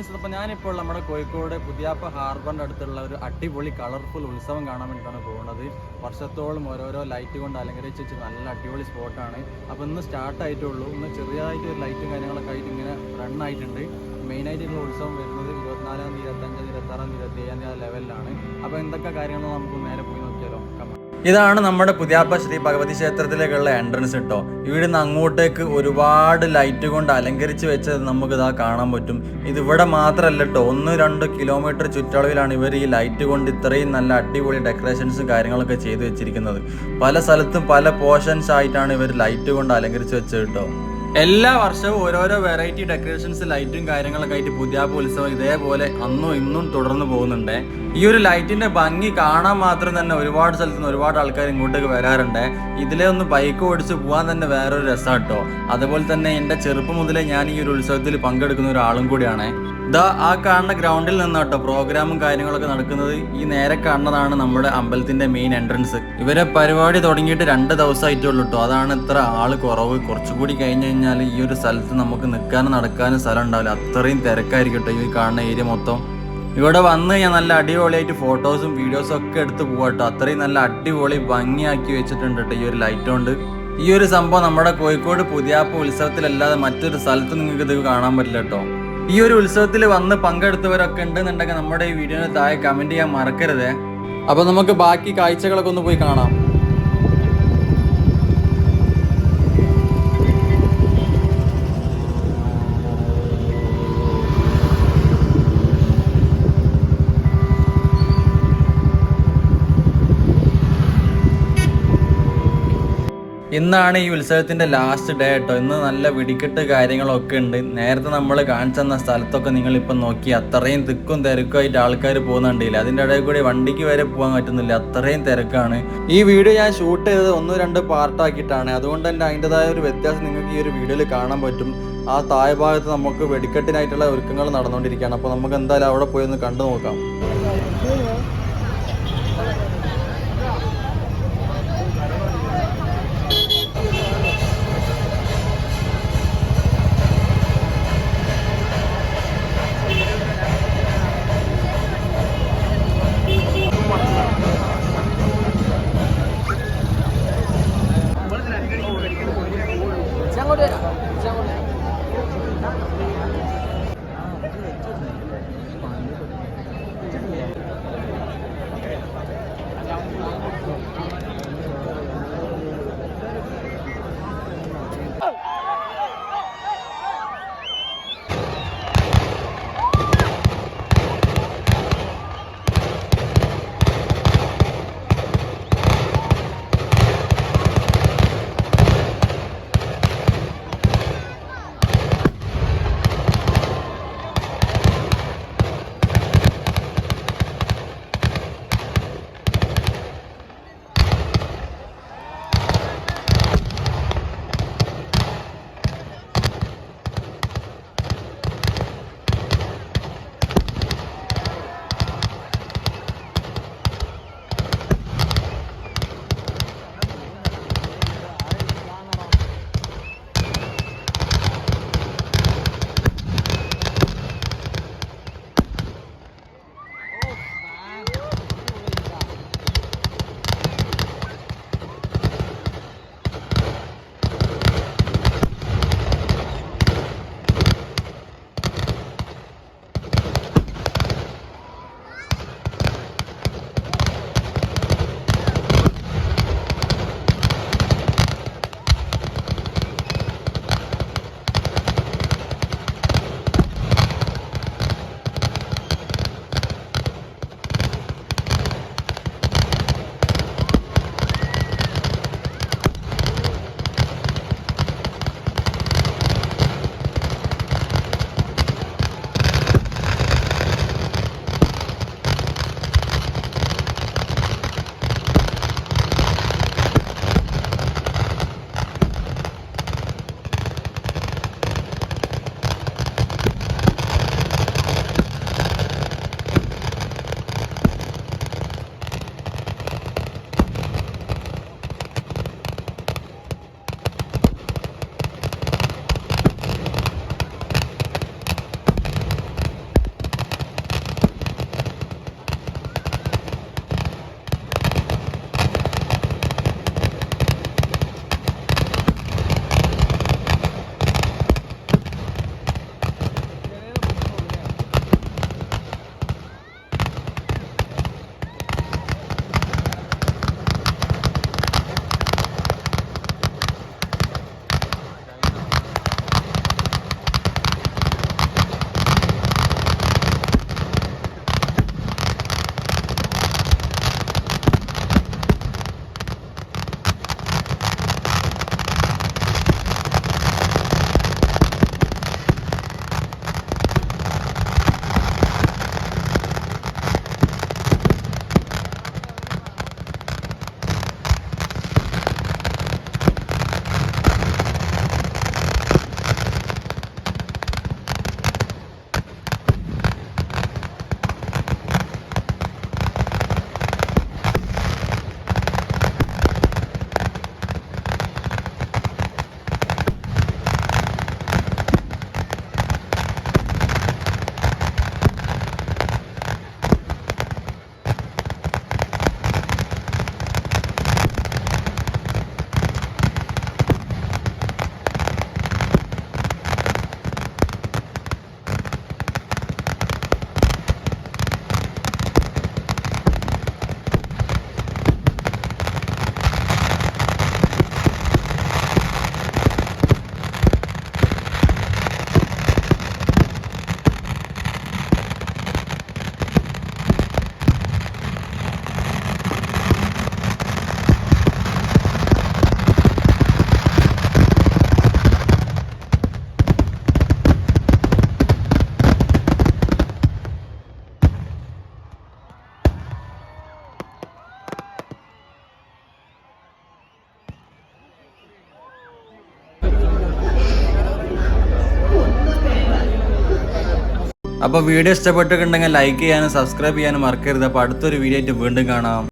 Friends അപ്പോൾ ഞാനിപ്പോൾ നമ്മുടെ കോഴിക്കോട് പുതിയാപ്പ ഹാർബറിന്റെ അടുത്തുള്ള ഒരു അടിപൊളി കളർഫുൾ ഉത്സവം കാണാൻ വേണ്ടിയിട്ടാണ് പോകുന്നത്. വർഷത്തോളം ഓരോരോ ലൈറ്റ് കൊണ്ട് അലങ്കരിച്ച് വെച്ച് നല്ല അടിപൊളി സ്പോട്ടാണ് അപ്പോൾ ഇന്ന് സ്റ്റാർട്ട് ആയിട്ടുള്ളൂ. ഇന്ന് ചെറിയതായിട്ട് ഒരു ലൈറ്റും കാര്യങ്ങളൊക്കെ ആയിട്ട് ഇങ്ങനെ റൺ ആയിട്ടുണ്ട്. മെയിനായിട്ടുള്ള ഉത്സവം വരുന്നത് ഇരുപത്തിനാലാം തീയതി ഇരുപത്തഞ്ചാം തീയതി ഇരുപത്താറാം തീയതി ഇരുപത്തേഴാം തീയതി ലെവലിലാണ് അപ്പോൾ എന്തൊക്കെ കാര്യങ്ങളോ നമുക്ക് നേരെ പോയി കമ്മ ഇതാണ് നമ്മുടെ പുതിയാപ്പ ശ്രീ ഭഗവതി ക്ഷേത്രത്തിലേക്കുള്ള എൻട്രൻസ് കേട്ടോ ഇവിടുന്ന് അങ്ങോട്ടേക്ക് ഒരുപാട് ലൈറ്റ് കൊണ്ട് അലങ്കരിച്ച് വെച്ചത് നമുക്ക് ഇതാ കാണാൻ പറ്റും. ഇത് ഇവിടെ മാത്രമല്ല കേട്ടോ ഒന്ന് രണ്ട് കിലോമീറ്റർ ചുറ്റളവിലാണ് ഇവർ ഈ ലൈറ്റ് കൊണ്ട് ഇത്രയും നല്ല അടിപൊളി ഡെക്കറേഷൻസും കാര്യങ്ങളൊക്കെ ചെയ്തു വെച്ചിരിക്കുന്നത്. പല സ്ഥലത്തും പല പോർഷൻസ് ആയിട്ടാണ് ഇവർ ലൈറ്റ് കൊണ്ട് അലങ്കരിച്ച് വെച്ചത് കേട്ടോ എല്ലാ വർഷവും ഓരോരോ വെറൈറ്റി ഡെക്കറേഷൻസ് ലൈറ്റും കാര്യങ്ങളൊക്കെ ആയിട്ട് പുതിയാപ്പ് ഉത്സവം ഇതേപോലെ അന്നും ഇന്നും തുടർന്ന് പോകുന്നുണ്ട്. ഈ ഒരു ലൈറ്റിന്റെ ഭംഗി കാണാൻ മാത്രം തന്നെ ഒരുപാട് സ്ഥലത്ത് നിന്ന് ഒരുപാട് ആൾക്കാർ ഇങ്ങോട്ടേക്ക് വരാറുണ്ട്. ഇതിലെ ഒന്ന് ബൈക്ക് ഓടിച്ച് പോകാൻ തന്നെ വേറൊരു രസമാണ് കേട്ടോ അതുപോലെ തന്നെ എന്റെ ചെറുപ്പം മുതലേ ഞാൻ ഈ ഒരു ഉത്സവത്തിൽ പങ്കെടുക്കുന്ന ഒരാളും കൂടിയാണ്. ഇതാ ആ കാണുന്ന ഗ്രൗണ്ടിൽ നിന്ന് കേട്ടോ പ്രോഗ്രാമും കാര്യങ്ങളൊക്കെ നടക്കുന്നത്. ഈ നേരെ കാണുന്നതാണ് നമ്മുടെ അമ്പലത്തിന്റെ മെയിൻ എൻട്രൻസ് ഇവരെ പരിപാടി തുടങ്ങിയിട്ട് രണ്ട് ദിവസമായിട്ടുള്ളൂ കേട്ടോ അതാണ് ഇത്ര ആൾ കുറവ്. കുറച്ചുകൂടി കഴിഞ്ഞു കഴിഞ്ഞാൽ ഈ ഒരു സ്ഥലത്ത് നമുക്ക് നിൽക്കാനും നടക്കാനും സ്ഥലം ഉണ്ടാവില്ല. അത്രയും തിരക്കായിരിക്കും കേട്ടോ ഈ കാണുന്ന ഏരിയ മൊത്തം. ഇവിടെ വന്ന് ഞാൻ നല്ല അടിപൊളിയായിട്ട് ഫോട്ടോസും വീഡിയോസും ഒക്കെ എടുത്ത് പോവാട്ടോ അത്രയും നല്ല അടിപൊളി ഭംഗിയാക്കി വെച്ചിട്ടുണ്ട് കേട്ടോ ഈ ഒരു ലൈറ്റ് കൊണ്ട്. ഈ ഒരു സംഭവം നമ്മുടെ കോഴിക്കോട് പുതിയാപ്പ് ഉത്സവത്തിലല്ലാതെ മറ്റൊരു സ്ഥലത്ത് നിങ്ങൾക്ക് ഇത് കാണാൻ പറ്റില്ല കേട്ടോ ഈ ഒരു ഉത്സവത്തിൽ വന്ന് പങ്കെടുത്തവരൊക്കെ ഉണ്ടെന്നുണ്ടെങ്കിൽ നമ്മുടെ ഈ വീഡിയോന് താഴെ കമന്റ് ചെയ്യാൻ മറക്കരുത്. അപ്പോൾ നമുക്ക് ബാക്കി കാഴ്ചകളൊക്കെ ഒന്ന് പോയി കാണാം. ഇന്നാണ് ഈ ഉത്സവത്തിന്റെ ലാസ്റ്റ് ഡേ കേട്ടോ ഇന്ന് നല്ല വെടിക്കെട്ട് കാര്യങ്ങളൊക്കെ ഉണ്ട്. നേരത്തെ നമ്മൾ കാണിച്ചെന്ന സ്ഥലത്തൊക്കെ നിങ്ങൾ ഇപ്പം നോക്കി അത്രയും തിക്കും തിരക്കുമായിട്ട് ആൾക്കാർ പോകുന്നുണ്ടില്ല അതിന്റെ ഇടയിൽ കൂടി വണ്ടിക്ക് വരെ പോകാൻ പറ്റുന്നില്ല. അത്രയും തിരക്കാണ്. ഈ വീഡിയോ ഞാൻ ഷൂട്ട് ചെയ്തത് ഒന്ന് രണ്ട് പാർട്ടാക്കിയിട്ടാണ് അതുകൊണ്ട് തന്നെ അതിന്റെതായ ഒരു വ്യത്യാസം നിങ്ങൾക്ക് ഈ ഒരു വീഡിയോയിൽ കാണാൻ പറ്റും. ആ താഴ്ഭാഗത്ത് നമുക്ക് വെടിക്കെട്ടിനായിട്ടുള്ള ഒരുക്കങ്ങൾ നടന്നുകൊണ്ടിരിക്കുകയാണ്. അപ്പോൾ നമുക്ക് എന്തായാലും അവിടെ പോയി ഒന്ന് കണ്ടു നോക്കാം. അപ്പോൾ വീഡിയോ ഇഷ്ടപ്പെട്ടിട്ടുണ്ടെങ്കിൽ ലൈക്ക് ചെയ്യാനും സബ്സ്ക്രൈബ് ചെയ്യാനും മറക്കരുത്. അപ്പോൾ അടുത്തൊരു വീഡിയോ ആയിട്ട് വീണ്ടും കാണാം.